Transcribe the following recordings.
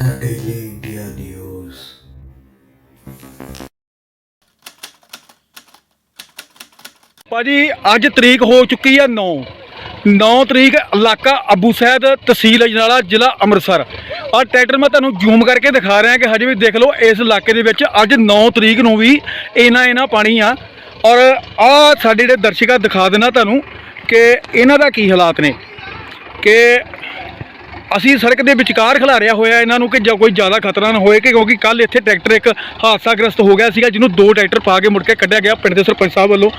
The Daily ਭਾਜੀ, ਅੱਜ ਤਰੀਕ ਹੋ ਚੁੱਕੀ ਹੈ 9 9 ਤਰੀਕ ਇਲਾਕਾ ਅਬੂ ਸੈਦ ਤਹਿਸੀਲ ਅਜਨਾਲਾ, ਜ਼ਿਲ੍ਹਾ ਅੰਮ੍ਰਿਤਸਰ। ਆਹ ਟਰੈਕਟਰ ਮੈਂ ਤੁਹਾਨੂੰ ਜ਼ੂਮ ਕਰਕੇ ਦਿਖਾ ਰਿਹਾ ਕਿ ਹਜੇ ਵੀ ਦੇਖ ਲਓ, ਇਸ ਇਲਾਕੇ ਦੇ ਵਿੱਚ ਅੱਜ 9 ਤਰੀਕ ਨੂੰ ਵੀ ਇਹਨਾਂ ਇਹਨਾਂ ਪਾਣੀ ਆ। ਔਰ ਆਹ ਸਾਡੇ ਜਿਹੜੇ ਦਰਸ਼ਕਾਂ ਦਿਖਾ ਦੇਣਾ ਤੁਹਾਨੂੰ ਕਿ ਇਹਨਾਂ ਦਾ ਕੀ ਹਾਲਾਤ ਨੇ। ਕਿ ਅਸੀਂ ਸੜਕ ਦੇ ਵਿਚਕਾਰ ਖਿਲਾਰਿਆ ਹੋਇਆ ਇਹਨਾਂ ਨੂੰ ਕਿ ਜਾਂ ਕੋਈ ਜ਼ਿਆਦਾ ਖਤਰਾ ਨਾ ਹੋਏ ਕਿ ਕਿਉਂਕਿ ਕੱਲ ਇੱਥੇ ਟਰੈਕਟਰ ਇੱਕ ਹਾਦਸਾਗ੍ਰਸਤ ਹੋ ਗਿਆ ਸੀਗਾ ਜਿਹਨੂੰ ਦੋ ਟਰੈਕਟਰ ਪਾ ਕੇ ਮੁੜ ਕੇ ਕੱਢਿਆ ਗਿਆ ਪਿੰਡ ਦੇ ਸਰਪੰਚ ਸਾਹਿਬ ਵੱਲੋਂ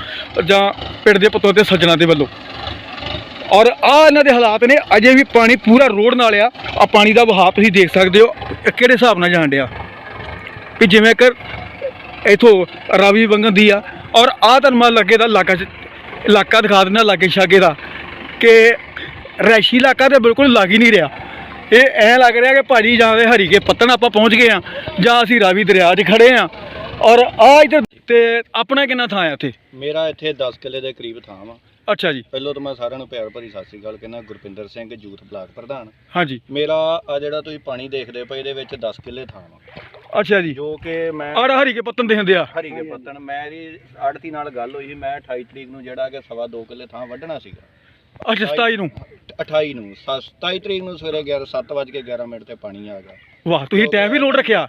ਜਾਂ ਪਿੰਡ ਦੇ ਪਤੋਂ ਤੇ ਸੱਜਣਾ ਦੇ ਵੱਲੋਂ। ਔਰ ਆ ਇਹਨਾਂ ਦੇ ਹਾਲਾਤ ਨੇ, ਅਜੇ ਵੀ ਪਾਣੀ ਪੂਰਾ ਰੋਡ ਨਾਲ ਆ ਆ ਪਾਣੀ ਦਾ ਵਹਾਅ ਤੁਸੀਂ ਦੇਖ ਸਕਦੇ ਹੋ ਕਿਹੜੇ ਹਿਸਾਬ ਨਾਲ ਜਾਣ ਡਿਆ। ਕਿ ਜਿਵੇਂ ਕਿ ਇਥੋਂ ਰਾਵੀ ਵੰਗਨ ਦੀ ਆ, ਔਰ ਆ ਤੁਹਾਨੂੰ ਮੈਂ ਲੱਗੇ ਦਾ ਇਲਾਕਾ ਚ ਇਲਾਕਾ ਦਿਖਾ ਦਿੰਦਾ ਲਾਗੇ ਛਾਗੇ ਦਾ, ਕਿ ਰੈਸ਼ੀ ਇਲਾਕਾ ਤੇ ਬਿਲਕੁਲ ਲੱਗ ਹੀ ਨਹੀਂ ਰਿਹਾ। ਇਹ ਐ ਲੱਗ ਰਿਹਾ ਕਿ ਭਾਜੀ ਜਾਂ ਦੇ ਹਰੀਕੇ ਪੱਤਣ ਆਪਾਂ ਪਹੁੰਚ ਗਏ ਆ ਜਾਂ ਅਸੀਂ ਰਾਵੀ ਦਰਿਆ 'ਚ ਖੜੇ ਆ ਔਰ ਆ ਇੱਥੇ ਤੇ ਆਪਣਾ ਕਿੰਨਾ ਥਾਂ ਆ ਇੱਥੇ ਮੇਰਾ ਇੱਥੇ 10 ਕਿੱਲੇ ਦੇ ਕਰੀਬ ਥਾਂ ਵਾ। ਅੱਛਾ ਜੀ। ਪਹਿਲਾਂ ਤਾਂ ਮੈਂ ਸਾਰਿਆਂ ਨੂੰ ਪਿਆਰ ਭਰੀ ਸਤਿ ਸ੍ਰੀ ਅਕਾਲ ਕਹਿੰਦਾ ਗੁਰਪਿੰਦਰ ਸਿੰਘ ਯੂਥ ਬਲਾਕ ਪ੍ਰਧਾਨ। ਹਾਂਜੀ। ਮੇਰਾ ਆ ਜਿਹੜਾ ਤੁਸੀਂ ਪਾਣੀ ਦੇਖਦੇ ਪਏ ਇਹਦੇ ਵਿੱਚ 10 ਕਿੱਲੇ ਥਾਂ ਵਾ। ਅੱਛਾ ਜੀ। ਜੋ ਕਿ ਮੈਂ ਆੜਾ ਹਰੀਕੇ ਪੱਤਣ ਦੇ ਹੁੰਦੇ ਆ। ਹਰੀਕੇ ਪੱਤਣ ਮੇਰੀ ਆੜਤੀ ਨਾਲ ਗੱਲ ਹੋਈ ਸੀ ਮੈਂ 28 ਤਰੀਕ ਨੂੰ ਜਿਹੜਾ ਕਿ ਸਵਾ 2 ਕਿੱਲੇ ਥਾਂ ਵੱਢਣਾ ਸੀਗਾ। ਅੱਛਾ 27 ਨੂੰ? 28 ਨੂੰ ਸ- 27 ਤਰੀਕ ਨੂੰ ਸਵੇਰੇ 11 7:11 ਮਿੰਟ ਤੇ ਪਾਣੀ ਆ ਗਿਆ। ਵਾਹ ਤੁਸੀਂ ਟਾਈਮ ਵੀ ਲੋਡ ਰੱਖਿਆ?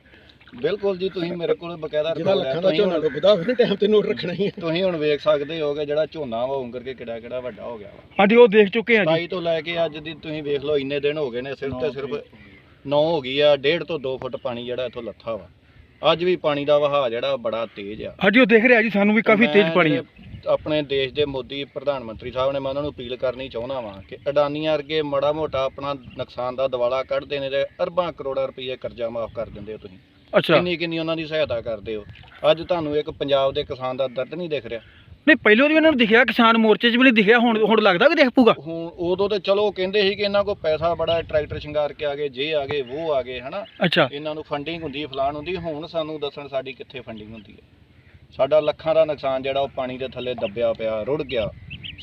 ਬਿਲਕੁਲ ਜੀ ਤੁਸੀਂ ਮੇਰੇ ਕੋਲ ਬਕਾਇਦਾ ਜਿਹਦਾ report ਹੈ। ਲੱਖਾਂ ਦਾ ਤੁਸੀਂ ਝੋਨਾ ਹੁਣ- ਡੁੱਬਦਾ ਨਾ ਟਾਈਮ ਤੇ ਨੋਟ ਰੱਖਣਾ ਹੀ ਹੈ। ਤੁਸੀਂ ਹੁਣ ਵੇਖ ਸਕਦੇ ਹੋਗੇ ਜਿਹੜਾ ਝੋਨਾ ਵਾ ਉਂਗਰ ਕੇ ਕਿਹੜਾ ਕਿਹੜਾ ਵੱਡਾ ਹੋ ਗਿਆ ਵਾ। ਹਾਂਜੀ ਉਹ ਦੇਖ ਚੁੱਕੇ ਆ ਜੀ। 27 ਤੋਂ ਲੈ ਕੇ ਅੱਜ ਦੀ ਤੁਸੀਂ ਵੇਖ ਲਓ ਇੰਨੇ ਦਿਨ ਹੋ ਗਏ ਨੇ ਸਿਰਫ ਤੇ ਸਿਰਫ 9 ਹੋ ਗਈ। ਆ 1.5 ਤੋਂ 2 ਫੁੱਟ ਪਾਣੀ ਜਿਹੜਾ ਇੱਥੋਂ ਲੱਥਾ ਵਾ। ਅੱਜ ਵੀ ਪਾਣੀ ਦਾ ਵਹਾਅ ਜਿਹੜਾ ਬੜਾ ਤੇਜ਼ ਆ। ਹਾਂਜੀ ਉਹ ਦੇਖ ਰਿਹਾ ਜੀ ਸਾਨੂੰ ਵੀ ਕਾਫੀ ਮੈਂ ਤੇਜ਼ ਪਾਣੀ ਆ। ਜਿਹੜੇ ਆਪਣੇ ਦੇਸ਼ ਦੇ ਮੋਦੀ ਪ੍ਰਧਾਨ ਮੰਤਰੀ ਸਾਹਿਬ ਨੇ ਮੈਂ ਉਹਨਾਂ ਨੂੰ ਅਪੀਲ ਕਰਨੀ ਚਾਹੁੰਦਾ ਵਾਂ ਕਿ ਅਡਾਨੀਆਂ ਵਰਗੇ ਮੜਾ ਮੋਟਾ ਆਪਣਾ ਨੁਕਸਾਨ ਦਾ ਦਿਵਾਲਾ ਕੱਢਦੇ ਨੇ ਤੇ ਅਰਬਾਂ ਕਰੋੜਾਂ ਰੁਪਏ ਕਰਜ਼ਾ ਮਾਫ ਕਰ ਦਿੰਦੇ ਹੋ ਤੁਸੀਂ। ਅੱਛਾ। ਕਿੰਨੀ ਕਿੰਨੀ ਉਹਨਾਂ ਦੀ ਸਹਾਇਤਾ ਕਰਦੇ ਹੋ। ਅੱਜ ਤੁਹਾਨੂੰ ਇੱਕ ਪੰਜਾਬ ਦੇ ਕਿਸਾਨ ਦਾ ਦਰਦ ਨਹੀਂ ਦਿਖ ਰਿਹਾ। ਨਹੀਂ ਪਹਿਲਾਂ ਵੀ ਇਹਨਾਂ ਨੂੰ ਦਿਖਿਆ ਕਿਸਾਨ ਮੋਰਚੇ 'ਚ ਵੀ ਨਹੀਂ ਦਿਖਿਆ ਹੁਣ ਹੁਣ ਲੱਗਦਾ ਕਿ ਦੇਖ ਪੂਗਾ ਹੁਣ ਉਦੋਂ ਤੇ ਚਲੋ ਕਹਿੰਦੇ ਸੀ ਕਿ ਇਹਨਾਂ ਕੋਲ ਪੈਸਾ ਬੜਾ ਹੈ, ਟਰੈਕਟਰ ਸ਼ਿੰਗਾਰ ਕੇ ਆ ਗਏ ਜੇ ਆ ਗਏ ਉਹ ਆ ਗਏ ਹਨਾ। ਅੱਛਾ। ਇਹਨਾਂ ਨੂੰ ਫੰਡਿੰਗ ਹੁੰਦੀ ਹੈ ਫਲਾਣ ਹੁੰਦੀ। ਹੁਣ ਸਾਨੂੰ ਦੱਸਣ ਸਾਡੀ ਕਿੱਥੇ ਫੰਡਿੰਗ ਹੁੰਦੀ ਹੈ। ਸਾਡਾ ਲੱਖਾਂ ਦਾ ਨੁਕਸਾਨ ਜਿਹੜਾ ਉਹ ਪਾਣੀ ਦੇ ਥੱਲੇ ਦੱਬਿਆ ਪਿਆ ਰੁੜ ਗਿਆ।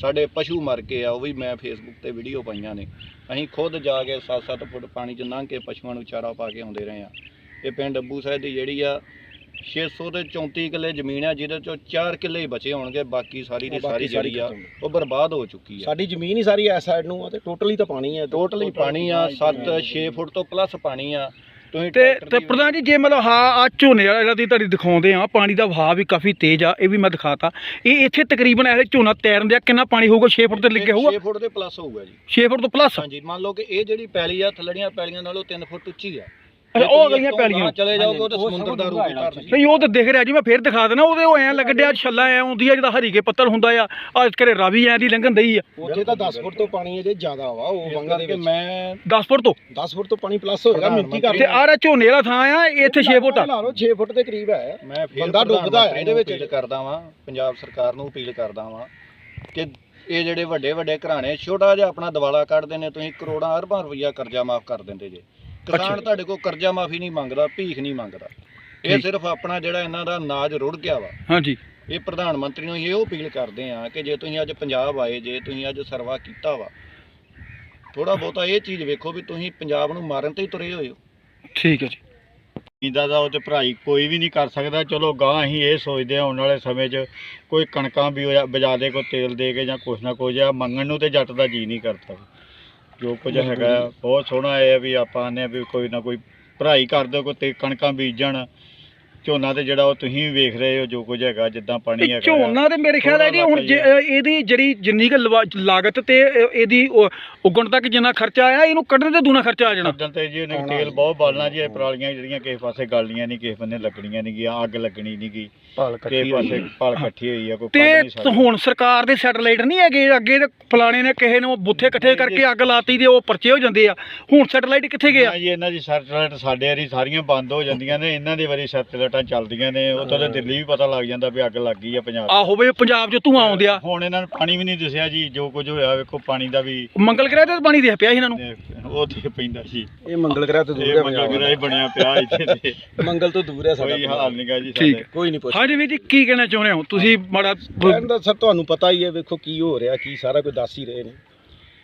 ਸਾਡੇ ਪਸ਼ੂ ਮਰ ਗਏ ਆ ਉਹ ਵੀ ਮੈਂ ਫੇਸਬੁੱਕ ਤੇ ਵੀਡੀਓ ਪਾਈਆਂ ਨੇ। ਅਸੀਂ ਖੁਦ ਜਾ ਕੇ 7-7 ਫੁੱਟ ਪਾਣੀ 'ਚ ਲੰਘ ਕੇ ਪਸ਼ੂਆਂ ਨੂੰ ਚਾਰਾ ਪਾ ਕੇ ਆਉਂਦੇ ਰਹੇ ਆ। ਇਹ ਪਿੰਡ ਅੱਬੂ ਸਾਹਿਬ ਦੀ ਜਿਹੜੀ ਆ 600 ਤੇ 34 ਕਿੱਲੇ ਜ਼ਮੀਨ ਆ ਜਿਹਦੇ ਚੋਂ 4 ਕਿੱਲੇ ਹੀ ਬਚੇ ਹੋਣਗੇ ਬਾਕੀ ਸਾਰੀ ਦੀ ਸਾਰੀ ਜਿਹੜੀ ਆ ਉਹ ਬਰਬਾਦ ਹੋ ਚੁੱਕੀ ਆ। ਸਾਡੀ ਜ਼ਮੀਨ ਹੀ ਸਾਰੀ ਐਸ ਸਾਈਡ ਨੂੰ ਆ ਤੇ ਟੋਟਲੀ ਤਾਂ ਪਾਣੀ ਹੈ ਟੋਟਲੀ ਪਾਣੀ ਆ 7-6 ਫੁੱਟ ਤੋਂ ਪਲੱਸ ਪਾਣੀ ਆ। ਤੇ ਤੇ ਦੀ- ਪ੍ਰਧਾਨ ਜੀ ਜੇ ਮਤਲਬ ਹਾਂ ਆ ਝੋਨੇ ਵਾਲਾ ਜਿਹੜਾ ਤੁਸੀਂ ਤੁਹਾਡੀ ਦਿਖਾਉਂਦੇ ਆ ਪਾਣੀ ਦਾ ਵਹਾਅ ਵੀ ਕਾਫੀ ਤੇਜ਼ ਆ ਇਹ ਵੀ ਮੈਂ ਦਿਖਾਤਾ। ਇਹ ਇੱਥੇ ਤਕਰੀਬਨ ਇਹ ਝੋਨਾ ਤੈਰਨ ਦਿਆ ਕਿੰਨਾ ਪਾਣੀ ਹੋਊਗਾ? 6 ਫੁੱਟ ਤੇ ਲਿਖਿਆ ਹੋਊਗਾ? 6 ਫੁੱਟ ਦੇ ਪਲੱਸ ਹੋਊਗਾ ਜੀ। 6 ਫੁੱਟ ਤੋਂ ਪਲੱਸ ਹਾਂਜੀ ਮੰਨ ਲਓ ਕਿ ਇਹ ਜਿਹੜੀ ਪੈਲੀ ਆ ਥੱਲੜੀਆਂ ਪੈਲੀਆਂ ਨਾਲੋਂ 3 ਫੁੱਟ ਉੱਚੀ ਆ। ਅੱਛਾ, ਉਹ ਅਗਲੀਆਂ ਪੈਲੀਆਂ ਚਲੇ ਜਾਓਗੇ ਉਹ ਤਾਂ ਸਮੁੰਦਰ ਦਾ ਰੂਪ ਹੀ ਧਾਰਨ ਨਹੀਂ ਉਹ ਤਾਂ ਦਿਖ ਰਿਹਾ ਜੀ ਮੈਂ ਫੇਰ ਦਿਖਾ ਦੇਣਾ ਉਹਦੇ ਉਹ ਐਂ ਲੱਗਦਿਆ ਛੱਲਾ ਐ ਆਉਂਦੀ ਆ ਜਿਹਦਾ ਹਰੀਕੇ ਪੱਤਲ ਹੁੰਦਾ ਆ ਆ ਇਸ ਕਰੇ ਰਾਵੀ ਐਂ ਦੀ ਲੰਘਣ ਦਈ ਆ। ਉੱਥੇ ਤਾਂ 10 ਫੁੱਟ ਤੋਂ ਪਾਣੀ ਜੇ ਜ਼ਿਆਦਾ ਵਾ ਉਹ ਵੰਗਾ ਦੇ ਕਿ ਵਿੱਚ। ਮੈਂ 10 ਫੁੱਟ ਤੋਂ? 10 ਫੁੱਟ ਤੋਂ ਪਾਣੀ ਪਲੱਸ ਹੋਏਗਾ ਪ੍ਰਧਾਨ ਮਿੰਤੀ ਤੇ ਕਰਦੇ ਆਹ ਝੋਨੇ ਵਾਲਾ ਥਾਂ ਆ ਇਹ ਇੱਥੇ 6 ਫੁੱਟ ਆ। ਲਾ ਲਓ 6 ਫੁੱਟ ਦੇ ਕਰੀਬ ਹੈ ਮੈਂ ਫਿਰ ਬੰਦਾ ਡੁੱਬਦਾ ਹੈ ਇਹਦੇ ਵਿੱਚ। ਅਪੀਲ ਕਰਦਾ ਵਾਂ ਪੰਜਾਬ ਸਰਕਾਰ ਨੂੰ ਅਪੀਲ ਕਰਦਾ ਵਾਂ ਕਿ ਇਹ ਜਿਹੜੇ ਵੱਡੇ ਵੱਡੇ ਘਰਾਣੇ ਛੋਟਾ ਜਿਹਾ ਆਪਣਾ ਦਿਵਾਲਾ ਕੱਢਦੇ ਨੇ ਤੁਸੀਂ ਕਰੋੜਾਂ ਅਰਬਾਂ ਰੁਪਈਆ ਕਰਜ਼ਾ ਮਾਫ ਕਰ ਦਿੰਦੇ ਜੇ। ਕਿਸਾਨ ਤੁਹਾਡੇ ਕੋਲ ਕਰਜ਼ਾ ਮਾਫੀ ਨਹੀਂ ਮੰਗਦਾ ਭੀਖ ਨਹੀਂ ਮੰਗਦਾ। ਇਹ। ਸਿਰਫ ਆਪਣਾ ਜਿਹੜਾ ਇਹਨਾਂ ਦਾ ਨਾਜ ਰੁੜ ਗਿਆ ਵਾ। ਹਾਂਜੀ। ਇਹ ਪ੍ਰਧਾਨ ਮੰਤਰੀ ਨੂੰ ਇਹੋ ਅਪੀਲ ਕਰਦੇ ਆ ਕਿ ਜੇ ਤੁਸੀਂ ਅੱਜ ਪੰਜਾਬ ਆਏ ਜੇ ਤੁਸੀਂ ਅੱਜ ਸਰਵਾ ਕੀਤਾ ਵਾ ਥੋੜਾ ਬਹੁਤਾ ਇਹ ਚੀਜ਼ ਵੇਖੋ ਵੀ ਤੁਸੀਂ ਪੰਜਾਬ ਨੂੰ ਮਾਰਨ ਤੇ ਹੀ ਤੁਰੇ ਹੋਏ ਹੋ। ਠੀਕ ਹੈ ਜੀ। ਇਦਾਂ ਦਾ ਉਹ ਤੇ ਭਰਾਈ ਕੋਈ ਵੀ ਨਹੀਂ ਕਰ ਸਕਦਾ। ਚਲੋ ਗਾਂ ਅਸੀਂ ਇਹ ਸੋਚਦੇ ਹਾਂ ਆਉਣ ਵਾਲੇ ਸਮੇਂ 'ਚ ਕੋਈ ਕਣਕਾਂ ਵੀ ਬਜਾ ਦੇ ਕੋਈ ਤੇਲ ਦੇ ਕੇ ਜਾਂ ਕੁਛ ਨਾ ਕੁਛ ਆ ਮੰਗਣ ਨੂੰ ਤੇ ਜੱਟ ਦਾ ਜੀ ਨਹੀਂ ਕਰਦਾ। ਜੋ ਕੁਝ ਹੈਗਾ ਬਹੁਤ ਸੋਹਣਾ ਇਹ ਆ ਵੀ ਆਪਾਂ ਆਨੇ ਵੀ ਕੋਈ ਨਾ ਕੋਈ ਭਰਾਈ ਕਰ ਦਿਓ ਕੋਈ ਤੇ ਕਣਕਾਂ ਬੀਜਣ ਝੋਨਾ ਤੇ ਜਿਹੜਾ ਉਹ ਤੁਸੀਂ ਵੀ ਵੇਖ ਰਹੇ ਹੋ ਜੋ ਕੁਝ ਹੈਗਾ ਜਿੱਦਾਂ ਪਾਣੀ ਹੈਗਾ। ਝੋਨਾ ਤੇ ਮੇਰੇ ਖਿਆਲ ਹੈ ਜੀ ਹੁਣ ਥੋੜ੍ਹਾ ਜੇ- ਅ, ਇਹਦੀ ਜਿਹੜੀ ਜਿੰਨੀ ਕੁ ਲਵਾ- ਲਾਗਤ ਤੇ ਅ, ਇਹਦੀ ਉਗਣ ਤੱਕ ਜਿੰਨਾ ਖਰਚਾ ਆਇਆ ਇਹਨੂੰ ਕੱਢਣ ਤੇ ਦੂਣਾ ਖਰਚਾ ਆ ਜਾਣਾ। ਤੇ ਜੀ ਉਹਨੇ ਤੇਲ ਬਹੁਤ ਬਾਲਣਾ ਜੀ ਇਹ ਪਰਾਲੀਆਂ ਜਿਹੜੀਆਂ ਕਿਸੇ ਪਾਸੇ ਗਲਣੀਆਂ ਨਹੀਂ ਕਿਸੇ ਬੰਨੇ ਲੱਗਣੀਆਂ ਨਹੀਂ ਗੀਆਂ ਅੱਗ ਲੱਗਣੀ ਨਹੀਂ ਗੀ ਭਾਲ ਕਿਸੇ ਪਾਸੇ ਪਲ ਇਕੱਠੀ ਹੋਈ ਆ ਕੋਈ ਕੱਢ ਤੇ ਨਹੀਂ ਸਕਦਾ ਹੁਣ ਸਰਕਾਰ ਦੇ ਸੈਟਲਾਈਟ ਨਹੀਂ ਹੈਗੇ ਅੱਗੇ ਤੇ ਫਲਾਣੇ ਨੇ ਕਿਸੇ ਨੂੰ ਬੁੱਥੇ ਇਕੱਠੇ ਕਰਕੇ ਅੱਗ ਲਾਤੀ ਤੇ ਉਹ ਪਰਚੇ ਹੋ ਜਾਂਦੇ ਆ। ਹੁਣ ਸੈਟਲਾਈਟ ਕਿੱਥੇ ਗਿਆ? ਨਾ ਜੀ ਇਹਨਾਂ ਦੀ ਸੈਟਲਾਈਟ ਸਾਡੇ ਵਾਰੀ ਸਾਰੀਆਂ ਬੰਦ ਹੋ ਜਾਂਦੀਆਂ ਨੇ ਇਹਨਾਂ ਦੀ ਵਾਰੀ ਸੈਟਲਾਈਟਾਂ ਚੱਲਦੀਆਂ ਨੇ ਉਦੋਂ ਤਾਂ ਦਿੱਲੀ ਵੀ ਪਤਾ ਲੱਗ ਜਾਂਦਾ ਵੀ ਅੱਗ ਲੱਗ ਗਈ ਆ ਪੰਜਾਬ 'ਚ। ਆ ਹੋਵੇ ਪੰਜਾਬ 'ਚ ਧੂਆਂ ਆਉਂਦਿਆ। ਹੁਣ ਇਹਨਾਂ ਨੂੰ ਪਾਣੀ ਵੀ ਨਹੀਂ ਦਿਸਿਆ ਜੀ ਜੋ ਕੁਝ ਹੋਇਆ ਵੇਖੋ ਪਾਣੀ ਦਾ ਵੀ ਮੰਗਲ ਗ੍ਰਹਿ ਤੇ ਪਾਣੀ ਦੇ ਪਿਆ ਸੀ ਇਹਨਾਂ ਨੂੰ। ਉਹ ਤੇ ਪੈਂਦਾ ਸੀ ਇਹ ਮੰਗਲ ਗ੍ਰਹਿ ਤੋਂ ਦੂਰ ਇਹ ਹੈ ਮੰਗਲ ਗ੍ਰਹਿ ਬਣਿਆ ਪਿਆ ਇੱਥੇ ਤੇ। ਮੰਗਲ ਤੋਂ ਦੂਰ ਹੈ ਸਾਡਾ ਕੋਈ ਹਾਲ ਨਹੀਂਗਾ ਜੀ ਠੀਕ। ਸਾਡੇ। ਕੋਈ ਨਹੀਂ ਪੁੱਛ ਹਾਂਜੀ ਵੀਰ ਜੀ ਕੀ ਕਹਿਣਾ ਚਾਹੁੰਦੇ ਹੋ? ਤੁਸੀਂ ਮਾੜਾ ਕਹਿਣ ਦਾ ਸਰ ਤੁਹਾਨੂੰ ਪਤਾ ਹੀ ਹੈ ਵੇਖੋ ਕੀ ਹੋ ਰਿਹਾ ਕੀ ਸਾਰਾ ਕੁਝ ਦੱਸ ਹੀ ਰਹੇ ਨੇ।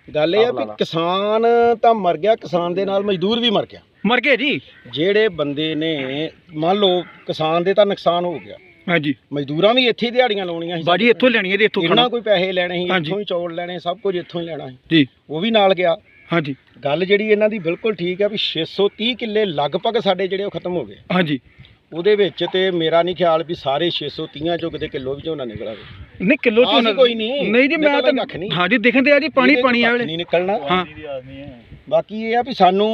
ਗੱਲ ਇਹ ਆ ਵੀ ਕਿਸਾਨ ਤਾਂ ਮਰ ਗਿਆ ਕਿਸਾਨ ਦੇ ਨਾਲ ਮਜ਼ਦੂਰ ਵੀ ਮਰ ਗਿਆ। ਮਰ ਗਏ ਜੀ? ਜਿਹੜੇ ਬੰਦੇ ਨੇ ਮੰਨ ਲਓ ਕਿਸਾਨ ਦੇ ਤਾਂ ਨੁਕਸਾਨ ਹੋ ਗਿਆ। ਹਾਂਜੀ। ਮਜ਼ਦੂਰਾਂ ਵੀ ਇੱਥੇ ਹੀ ਦਿਹਾੜੀਆਂ ਲਾਉਣੀਆਂ ਸੀ। ਬਾਜੀ ਇੱਥੋਂ ਲੈਣੀ ਹੈ ਇੱਥੋਂ ਇਹਨਾਂ ਖਾਣਾ। ਕੋਈ ਪੈਸੇ ਲੈਣੇ ਸੀ ਹਾਂਜੀ। ਇੱਥੋਂ ਹੀ ਚੌਲ ਲੈਣੇ ਸਭ ਕੁਝ ਇੱਥੋਂ ਹੀ ਲੈਣਾ ਸੀ। ਜੀ। ਉਹ ਵੀ ਨਾਲ ਗਿਆ। ਹਾਂਜੀ। ਗੱਲ ਜਿਹੜੀ ਇਹਨਾਂ ਦੀ ਬਿਲਕੁਲ ਠੀਕ ਹੈ ਵੀ 630 ਕਿੱਲੇ ਲਗਭਗ ਸਾਡੇ ਜਿਹੜੇ ਉਹ ਖਤਮ ਹੋ ਗਏ। ਹਾਂਜੀ। ਉਹਦੇ ਵਿੱਚ ਤੇ ਮੇਰਾ ਨਹੀਂ ਖਿਆਲ ਵੀ ਸਾਰੇ 630 ਚੋਂ ਕਿਤੇ ਕਿਲੋ ਵੀ ਝੋਨਾ ਨਿਕਲ ਆਵੇ। ਨਹੀਂ ਕਿਲੋ ਆਹ ਝੋਨਾ ਸੀ ਕੋਈ ਨਹੀਂ। ਨਹੀਂ ਜੀ ਮੈਂ ਨਿਕਲਦਾ ਤਾਂ ਕੱਖ ਨਹੀਂ। ਹਾਂਜੀ ਦਿਖਦੇ ਆ ਜੀ ਪਾਣੀ ਇਹਦੇ ਪਾਣੀ ਆ ਕੱਖ ਵੇਲੇ ਨਹੀਂ ਨਿਕਲਣਾ। ਹਾਂ। ਬਾਕੀ ਇਹ ਆ ਵੀ ਸਾਨੂੰ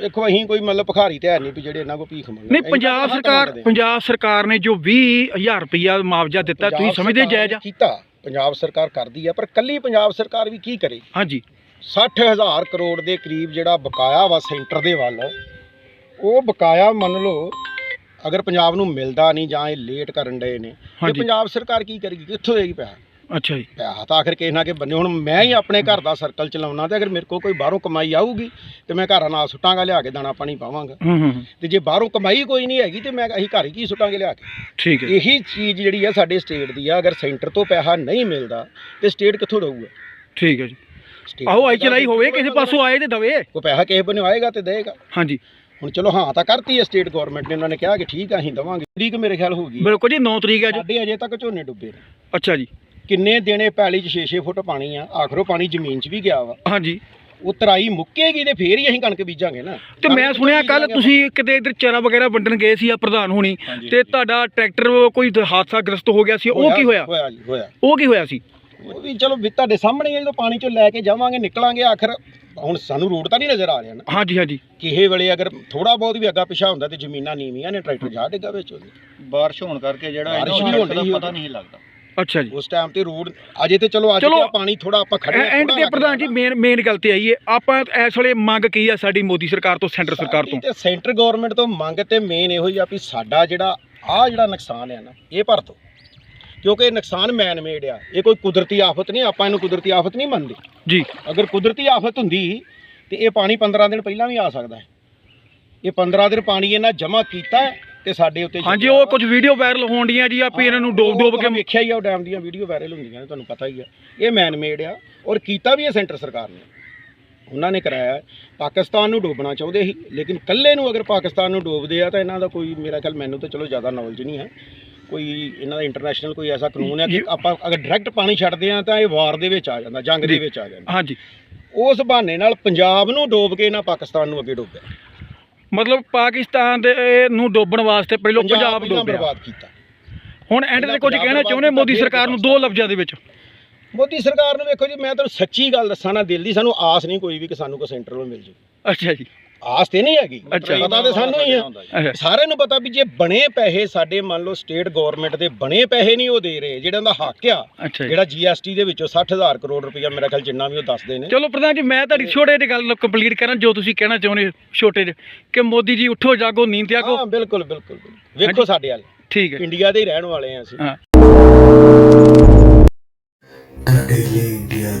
ਦੇਖੋ ਅਸੀਂ ਕੋਈ ਮਤਲਬ ਭਖਾਰੀ ਤੇ ਹੈ ਨਹੀਂ ਵੀ ਜਿਹੜੇ ਇਹਨਾਂ ਕੋ ਭੀਖ ਮੰਗਣ। ਨਹੀਂ ਅਸੀਂ ਪੰਜਾਬ ਤਾਂ ਸਰਕਾਰ ਮੰਗਦੇ ਹਾਂ। ਪੰਜਾਬ ਸਰਕਾਰ ਨੇ ਜੋ 20000 ਰੁਪਇਆ ਮੁਆਵਜ਼ਾ ਦਿੱਤਾ ਤੁਸੀਂ ਪੰਜਾਬ ਸਮਝਦੇ ਸਰਕਾਰ ਜਾਇਜ਼ ਆ? ਕੀਤਾ। ਪੰਜਾਬ ਸਰਕਾਰ ਕਰਦੀ ਆ ਪਰ ਕੱਲੀ ਪੰਜਾਬ ਸਰਕਾਰ ਵੀ ਕੀ ਕਰੇ? ਹਾਂਜੀ। 60000 ਕਰੋੜ ਦੇ ਕਰੀਬ ਜਿਹੜਾ ਬਕਾਇਆ ਵਾ ਸੈਂਟਰ ਦੇ ਵੱਲ ਉਹ ਬਕਾਇਆ ਮੰਨ ਲਓ ਅਗਰ ਪੰਜਾਬ ਨੂੰ ਮਿਲਦਾ ਨਹੀਂ ਜਾਂ ਇਹ ਲੇਟ ਕਰਨ ਡਏ ਨੇ ਤੇ ਹਾਂਜੀ। ਪੰਜਾਬ ਸਰਕਾਰ ਕੀ ਕਰੇਗੀ? ਕਿੱਥੋਂ ਦੇਗੀ ਪੈਸਾ? ਅੱਛਾ ਜੀ। ਪੈਸਾ ਤਾਂ ਆਖਰ ਕਿਸੇ ਨਾ ਕਿ ਬੰਦੇ ਹੁਣ ਮੈਂ ਹੀ ਆਪਣੇ ਘਰ ਦਾ ਸਰਕਲ ਚਲਾਉਣਾ ਤੇ ਅਗਰ ਮੇਰੇ ਕੋਲ ਕੋਈ ਬਾਹਰੋਂ ਕਮਾਈ ਆਊਗੀ ਤੇ ਮੈਂ ਘਰਾਂ ਨਾਲ ਸੁੱਟਾਂਗਾ ਲਿਆ ਕੇ ਦਾਣਾ ਪਾਣੀ ਪਾਵਾਂਗਾ। ਹੂੰ ਹੂੰ ਹੂੰ, ਤੇ ਜੇ ਬਾਹਰੋਂ ਕਮਾਈ ਕੋਈ ਨਹੀਂ ਹੈਗੀ ਤੇ ਮੈਂ ਅਸੀਂ ਘਰ ਹੀ ਕੀ ਸੁੱਟਾਂਗੇ ਲਿਆ ਕੇ? ਠੀਕ ਹੈ। ਇਹੀ ਚੀਜ਼ ਜਿਹੜੀ ਆ ਸਾਡੇ ਸਟੇਟ ਦੀ ਆ ਅਗਰ ਸੈਂਟਰ ਤੋਂ ਪੈਸਾ ਨਹੀਂ ਮਿਲਦਾ ਤੇ ਸਟੇਟ ਕਿੱਥੋਂ ਦਊਗਾ? ਠੀਕ ਹੈ ਜੀ। ਆਓ ਆਈ ਚਲਾਈ ਹੋਵੇ ਕਿਸੇ ਪਾਸੋਂ ਆਏ ਤੇ ਦਵੇ। ਕੋਈ ਪੈਸਾ ਕਿਸੇ ਬੰਨੋਂ ਆਏਗਾ ਤੇ ਦੇਗਾ ਹਾਂਜੀ ਹੁਣ ਚਲੋ ਹਾਂ ਤਾਂ ਕਰਤੀ ਹੈ ਸਟੇਟ ਗਵਰਨਮੈਂਟ ਨੇ ਉਹਨਾਂ ਨੇ ਕਿਹਾ ਕਿ ਠੀਕ ਆ ਅਸੀਂ ਦਵਾਂਗੇ। ਤਰੀਕ ਮੇਰੇ ਖਿਆਲ ਹੋਊਗੀ ਬਿਲਕੁਲ ਜੀ 9 ਤਰੀਕ ਹੈ ਜੀ ਸਾਡੇ ਅਜੇ ਤੱਕ ਝੋਨੇ ਡੁੱਬੇ ਨੇ। ਅੱਛਾ ਜੀ। ਕਿੰਨੇ ਦਿਨੇ ਪੈਲੀ 'ਚ 6-6 ਫੁੱਟ ਪਾਣੀ ਆ ਆਖਰੋਂ ਪਾਣੀ ਜ਼ਮੀਨ 'ਚ ਵੀ ਗਿਆ ਵਾ। ਹਾਂਜੀ। ਉਹ ਤਰਾਈ ਮੁੱਕੇਗੀ ਤੇ ਫੇਰ ਹੀ ਅਸੀਂ ਕਣਕ ਬੀਜਾਂਗੇ ਨਾ। ਤੇ ਮੈਂ ਕਣਕ ਸੁਣਿਆ ਕੱਲ ਬੀਜਾਂਗੇ ਤੁਸੀਂ ਕਿਤੇ ਇਧਰ ਚਾਰਾ ਵਗੈਰਾ ਵੰਡਣ ਗਏ ਸੀ ਆ ਪ੍ਰਧਾਨ ਹੋਣੀ। ਤੇ ਤੁਹਾਡਾ ਟਰੈਕਟਰ ਕੋਈ ਹਾਦਸਾ ਗ੍ਰਸਤ ਹੋ ਗਿਆ ਸੀ? ਉਹ ਕੀ ਹੋਇਆ? ਹੋਇਆ ਜੀ ਹੋਇਆ। ਉਹ ਕੀ ਹੋਇਆ ਸੀ? ਉਹ ਵੀ ਚਲੋ ਵੀ ਤੁਹਾਡੇ ਸਾਹਮਣੇ ਹੀ ਆ, ਜਦੋਂ ਪਾਣੀ 'ਚੋਂ ਲੈ ਕੇ ਜਾਵਾਂਗੇ ਨਿਕਲਾਂਗੇ ਆਖਰ ਹੁਣ ਸਾਨੂੰ ਰੋਡ ਤਾਂ ਨਹੀਂ ਨਜ਼ਰ ਆ ਰਿਹਾ ਨਾ। ਹਾਂਜੀ ਹਾਂਜੀ। ਕਿਸੇ ਵੇਲੇ ਅਗਰ ਥੋੜਾ ਬਹੁਤ ਵੀ ਅੱਗਾ ਪਿਛਾ ਹੁੰਦਾ ਤੇ ਜ਼ਮੀਨਾਂ ਨੀਵੀਆਂ ਨੇ ਟਰੈਕਟਰ ਜਾ ਡਿੱਗਾ ਵਿੱਚ ਉਹਦੇ। ਬਾਰਿਸ਼ ਹੋਣ ਕਰਕੇ ਜਿਹੜਾ ਬਾਰਿਸ਼ ਇਹਨਾਂ ਵੀ ਨੂੰ ਹੋਣ ਡਈ ਪਤਾ ਨਹੀਂ ਲੱਗਦਾ। ਅੱਛਾ ਜੀ। ਉਸ ਟਾਈਮ ਤੇ ਰੋਡ ਅਜੇ ਤੇ ਚਲੋ ਅੱਜ ਚਲੋ, ਦਾ ਪਾਣੀ ਥੋੜਾ ਆਪਾਂ ਖੜੇ ਹਾਂ, ਐਂਡ ਥੋੜ੍ਹਾ ਤੇ ਲੱਗ ਪ੍ਰਧਾਨ ਜੀ ਰਿਹਾ ਮੇਨ ਮੇਨ ਗੱਲ ਤੇ ਆਈਏ ਆਪਾਂ ਇਸ ਵੇਲੇ ਮੰਗ ਕੀ ਆ ਸਾਡੀ ਮੋਦੀ ਸਰਕਾਰ ਤੋਂ ਸੈਂਟਰ ਸਰਕਾਰ ਤੋਂ? ਸਾਡੀ ਤੇ ਸੈਂਟਰ ਗਵਰਨਮੈਂਟ ਤੋਂ ਮੰਗ ਤੇ ਮੇਨ ਇਹੋ ਹੀ ਆ ਵੀ ਸਾਡਾ ਜਿਹੜਾ ਆ ਜਿਹੜਾ ਨੁਕਸਾਨ ਹੈ ਨਾ ਇਹ ਭਰ ਦੋ ਕਿਉਂਕਿ ਇਹ ਨੁਕਸਾਨ ਮੈਨ ਮੇਡ ਆ। ਇਹ ਕੋਈ ਕੁਦਰਤੀ ਆਫਤ ਨਹੀਂ ਆਪਾਂ ਇਹਨੂੰ ਕੁਦਰਤੀ ਆਫਤ ਨਹੀਂ ਮੰਨਦੇ। ਜੀ। ਅਗਰ ਕੁਦਰਤੀ ਆਫਤ ਹੁੰਦੀ ਤੇ ਇਹ ਪਾਣੀ 15 ਦਿਨ ਪਹਿਲਾਂ ਵੀ ਆ ਸਕਦਾ ਹੈ। ਇਹ 15 ਦਿਨ ਪਾਣੀ ਇਹਨਾਂ ਜਮ੍ਹਾਂ ਕੀਤਾ ਤੇ ਸਾਡੇ ਉੱਤੇ ਹਾਂਜੀ ਉਹ ਕੁਝ ਵੀਡੀਓ ਵਾਇਰਲ ਹੋਣ ਡੀਆਂ ਜੀ ਆਪੇ ਇਹਨਾਂ ਨੂੰ ਡੋਬ ਡੋਬ ਕੇ ਵੇਖਿਆ ਹੀ ਆ ਉਹ ਡੈਮ ਦੀਆਂ ਵੀਡੀਓ ਵਾਇਰਲ ਹੁੰਦੀਆਂ ਨੇ ਤੁਹਾਨੂੰ ਪਤਾ ਹੀ ਆ। ਇਹ ਮੈਨ ਮੇਡ ਆ ਔਰ ਕੀਤਾ ਵੀ ਇਹ ਸੈਂਟਰ ਸਰਕਾਰ ਨੇ। ਉਹਨਾਂ ਨੇ ਕਰਾਇਆ। ਪਾਕਿਸਤਾਨ ਨੂੰ ਡੋਬਣਾ ਚਾਹੁੰਦੇ ਸੀ ਲੇਕਿਨ ਕੱਲੇ ਨੂੰ ਅਗਰ ਪਾਕਿਸਤਾਨ ਨੂੰ ਡੋਬਦੇ ਆ ਤਾਂ ਇਹਨਾਂ ਦਾ ਕੋਈ ਮੇਰਾ ਖਿਆਲ ਮੈਨੂੰ ਤਾਂ ਚਲੋ ਜ਼ਿਆਦਾ ਨੌਲੇਜ ਨਹੀਂ ਹੈ। ਕੋਈ ਇਹਨਾਂ ਦਾ ਇੰਟਰਨੈਸ਼ਨਲ ਕੋਈ ਐਸਾ ਕਾਨੂੰਨ ਹੈ ਕਿ ਆਪਾਂ ਅਗਰ ਡਾਇਰੈਕਟ ਪਾਣੀ ਛੱਡਦੇ ਆ ਤਾਂ ਇਹ ਵਾਰ ਦੇ ਵਿੱਚ ਆ ਜਾਂਦਾ ਜੰਗ ਦੇ। ਵਿੱਚ ਆ ਜਾਂਦਾ। ਹਾਂਜੀ। ਉਸ ਬਹਾਨੇ ਨਾਲ ਪੰਜਾਬ ਨੂੰ ਡੋਬ ਕੇ ਇਹਨਾਂ ਪਾਕਿਸਤਾਨ ਨੂੰ ਅੱਗੇ ਡੋਬਿਆ। ਮਤਲਬ ਪਾਕਿਸਤਾਨ ਦੇ ਨੂੰ ਡੋਬਣ ਵਾਸਤੇ ਪਹਿਲਾਂ ਪੰਜਾਬ ਡੋਬਿਆ। ਬਰਬਾਦ ਕੀਤਾ। ਹੁਣ ਐਂਡ ਤੇ ਕੁਝ ਕਹਿਣਾ ਚਾਹੁੰਦੇ ਮੋਦੀ ਸਰਕਾਰ ਨੂੰ ਦੋ ਲਫ਼ਜ਼ਾਂ ਦੇ ਵਿੱਚ। ਮੋਦੀ ਸਰਕਾਰ ਨੂੰ ਵੇਖੋ ਜੀ ਮੈਂ ਤੁਹਾਨੂੰ ਸੱਚੀ ਗੱਲ ਦੱਸਾਂ ਨਾ ਦਿਲ ਦੀ ਸਾਨੂੰ ਆਸ ਨਹੀਂ ਕੋਈ ਵੀ ਕਿ ਸਾਨੂੰ ਕੋਈ ਸੈਂਟਰ ਵੱਲੋਂ ਮਿਲ ਜੇ ਅੱਛਾ ਜੀ। ਆਸ ਤੇ ਨਹੀਂ ਹੈਗੀ ਪਤਾ ਤੇ ਸਾਨੂੰ ਹੀ ਆ। ਸਾਰਿਆਂ ਨੂੰ ਪਤਾ ਵੀ ਜੇ ਬਣੇ ਪੈਸੇ ਸਾਡੇ ਮੰਨ ਲਓ ਸਟੇਟ ਗਵਰਨਮੈਂਟ ਦੇ ਬਣੇ ਪੈਸੇ ਨਹੀਂ ਉਹ ਦੇ ਰਹੇ ਜਿਹੜਾ ਉਹਦਾ ਹੱਕ ਆ ਜਿਹੜਾ GST ਦੇ ਵਿੱਚੋਂ 60000 ਕਰੋੜ ਰੁਪਇਆ ਮੇਰਾ ਖਿਆਲ ਜਿੰਨਾ ਵੀ ਉਹ ਦੱਸਦੇ ਨੇ। ਚਲੋ ਪ੍ਰਧਾਨ ਜੀ ਮੈਂ ਤੁਹਾਡੀ ਛੋਟੇ ਜਿਹੀ ਗੱਲ ਕੰਪਲੀਟ ਕਰਾਂ ਜੋ ਤੁਸੀਂ ਕਹਿਣਾ ਚਾਹੁੰਦੇ ਹੋ, ਛੋਟੇ ਜਿਹੇ। ਕਿ ਮੋਦੀ ਜੀ ਉੱਠੋ ਜਾਗੋ ਨੀਂਦ ਤਿਆਗੋ ਹਾਂ ਬਿਲਕੁਲ ਬਿਲਕੁਲ ਵੇਖੋ ਸਾਡੇ ਵੱਲ। ਠੀਕ ਹੈ। ਇੰਡੀਆ ਦੇ ਹੀ ਰਹਿਣ ਵਾਲੇ ਆ ਅਸੀਂ। ਹਾਂ। The Daily India